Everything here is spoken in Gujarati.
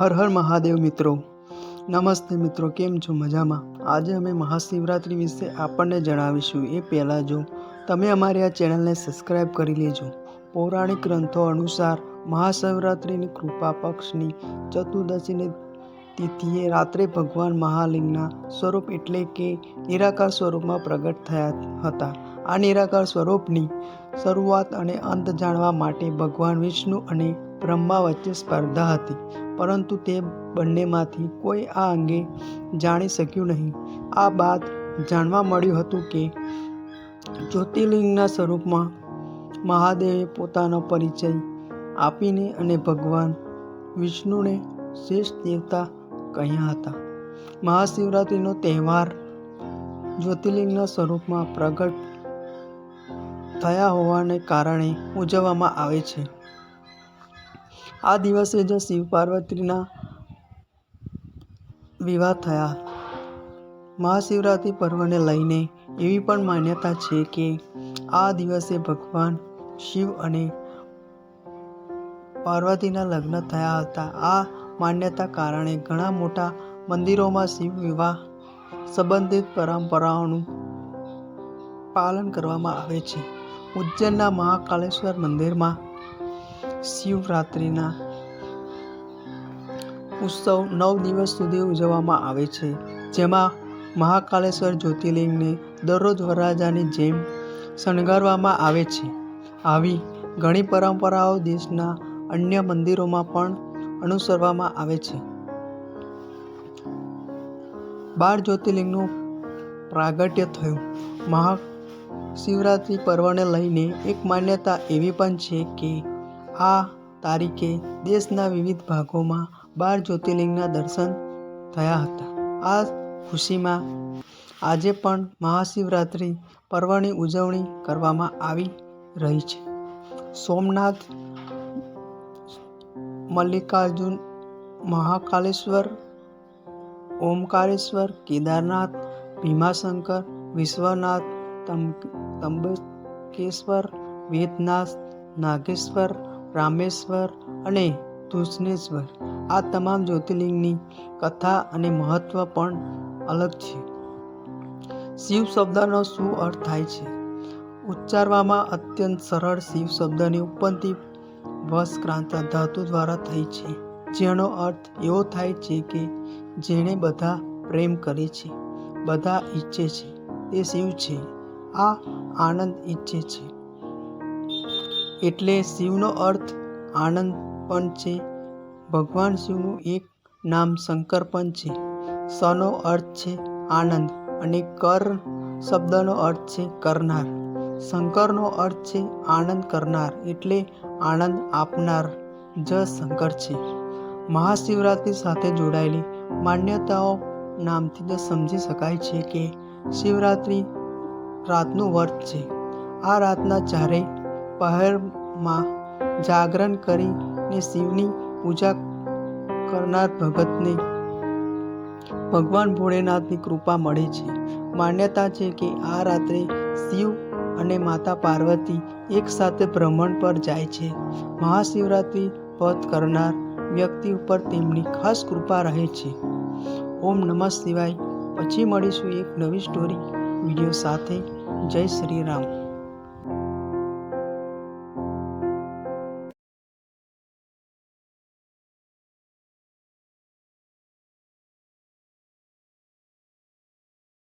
હર હર મહાદેવ મિત્રો. નમસ્તે મિત્રો, કેમ છો? મજામાં? આજે અમે મહાશિવરાત્રિ વિશે આપણને જણાવીશું. એ પહેલાં જો તમે અમારી આ ચેનલને સબસ્ક્રાઈબ કરી લેજો. પૌરાણિક ગ્રંથો અનુસાર મહાશિવરાત્રિની કૃપા પક્ષની ચતુર્દશીની તિથિએ રાત્રે ભગવાન મહાલિંગના સ્વરૂપ એટલે કે નિરાકાર સ્વરૂપમાં પ્રગટ થયા હતા. આ નિરાકાર સ્વરૂપની શરૂઆત અને અંત જાણવા માટે ભગવાન વિષ્ણુ અને બ્રહ્મા વચ્ચે સ્પર્ધા હતી. પરંતુ તે બંનેમાંથી કોઈ આ અંગે જાણી શક્યું નહીં. આ બાદ જાણવા મળ્યું હતું કે જ્યોતિર્લિંગના સ્વરૂપમાં મહાદેવે પોતાનો પરિચય આપીને અને ભગવાન વિષ્ણુને શ્રેષ્ઠ દેવતા કહ્યા હતા. મહાશિવરાત્રિનો તહેવાર જ્યોતિર્લિંગના સ્વરૂપમાં પ્રગટ થયા હોવાને કારણે ઉજવવામાં આવે છે. આ દિવસે જ શિવ પાર્વતીના વિવાહ થયા. મહાશિવરાત્રિ પર્વને લઈને એવી પણ માન્યતા છે કે આ દિવસે ભગવાન શિવ અને પાર્વતીના લગ્ન થયા હતા. આ માન્યતા કારણે ઘણા મોટા મંદિરોમાં શિવ વિવાહ સંબંધિત પરંપરાઓનું પાલન કરવામાં આવે છે. ઉજ્જૈનના મહાકાલેશ્વર મંદિરમાં શિવરાત્રિના ઉત્સવ નવ દિવસ સુધી ઉજવવામાં આવે છે, જેમાં મહાકાલેશ્વર જ્યોતિર્લિંગને દરરોજ વરરાજાની જેમ શણગારવામાં આવે છે. આવી ઘણી પરંપરાઓ દેશના અન્ય મંદિરોમાં પણ અનુસરવામાં આવે છે. બાર જ્યોતિર્લિંગનું પ્રાગટ્ય થયું. મહા શિવરાત્રિ પર્વને લઈને એક માન્યતા એવી પણ છે કે આ તારીખે દેશના વિવિધ ભાગોમાં બાર જ્યોતિર્લિંગના દર્શન થયા હતા. આ ખુશીમાં આજે પણ મહાશિવરાત્રિ પર્વની ઉજવણી કરવામાં આવી રહી છે. સોમનાથ મલ્લિકાર્જુન, મહાકાલેશ્વર, ઓમકારેશ્વર, કેદારનાથ, ભીમાશંકર, વિશ્વનાથ તંબકેશ્વર, વેદનાથ, નાગેશ્વર રામેશ્વર અને દૂષણેશ્વર આ તમામ જ્યોતિર્લિંગની કથા અને મહત્વ પણ અલગ છે. શિવ શબ્દનો શું અર્થ થાય છે? ઉચ્ચારવામાં અત્યંત સરળ શિવ શબ્દની ઉત્પત્તિ વસક્રાંત ધાતુ દ્વારા થઈ છે. જેનો અર્થ એવો થાય છે કે જેણે બધા પ્રેમ કરે છે, બધા ઈચ્છે છે. તે શિવ છે. આ આનંદ ઈચ્છે છે. એટલે શિવનો અર્થ આનંદ પણ છે. ભગવાન શિવનું એક નામ શંકર પણ છે. સનો અર્થ છે આનંદ અને કર શબ્દનો અર્થ છે કરનાર. શંકરનો અર્થ છે આનંદ કરનાર એટલે આનંદ આપનાર જ શંકર છે. મહાશિવરાત્રિ સાથે જોડાયેલી માન્યતાઓ નામથી જ સમજી શકાય છે કે શિવરાત્રિ રાતનું વ્રત છે. આ રાતના ચારેય પહેરમાં જાગરણ કરીને શિવની પૂજા કરનાર ભગતને ભગવાન ભોળેનાથની કૃપા મળે છે. માન્યતા છે કે આ રાત્રે શિવ અને માતા પાર્વતી એકસાથે ભ્રમણ પર જાય છે. મહાશિવરાત્રિ વ્રત કરનાર વ્યક્તિ ઉપર તેમની ખાસ કૃપા રહે છે. ઓમ નમઃ શિવાય. પછી મળીશું એક નવી સ્ટોરી વીડિયો સાથે. જય શ્રી રામ.